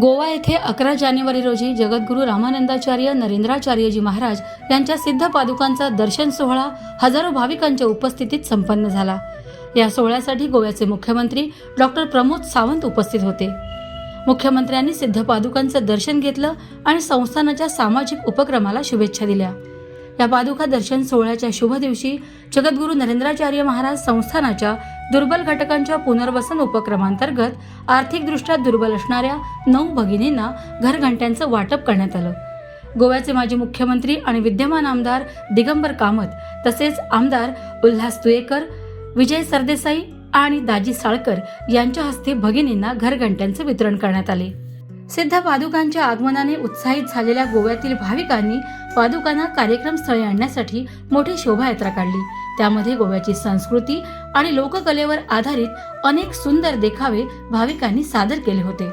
गोवा येथे अकरा जानेवारी रोजी जगद्गुरू रामानंदाचार्य नरेंद्राचार्यजी महाराज यांच्या सिद्ध पादुकांचा दर्शन सोहळा हजारो भाविकांच्या उपस्थितीत संपन्न झाला. या सोहळ्यासाठी गोव्याचे मुख्यमंत्री डॉक्टर प्रमोद सावंत उपस्थित होते. मुख्यमंत्र्यांनी सिद्ध पादुकांचं दर्शन घेतलं आणि संस्थानाच्या सामाजिक उपक्रमाला शुभेच्छा दिल्या. या पादुका दर्शन सोहळ्याच्या शुभ दिवशी जगद्गुरू नरेंद्राचार्य महाराज संस्थानाच्या दुर्बल घटकांच्या पुनर्वसन उपक्रमांतर्गत आर्थिकदृष्ट्या दुर्बल असणाऱ्या नऊ भगिनींना घरघंट्यांचं वाटप करण्यात आलं. गोव्याचे माजी मुख्यमंत्री आणि विद्यमान आमदार दिगंबर कामत तसेच आमदार उल्हास तुयेकर विजय सरदेसाई आणि दाजी साळकर यांच्या हस्ते भगिनींना घरघंट्यांचे वितरण करण्यात आले. सिद्ध पादुकांच्या आगमनाने उत्साहित झालेल्या गोव्यातील भाविकांनी पादुकांना कार्यक्रमस्थळी आणण्यासाठी मोठी शोभायात्रा काढली. त्यामध्ये गोव्याची संस्कृती आणि लोककलेवर आधारित अनेक सुंदर देखावे भाविकांनी सादर केले होते.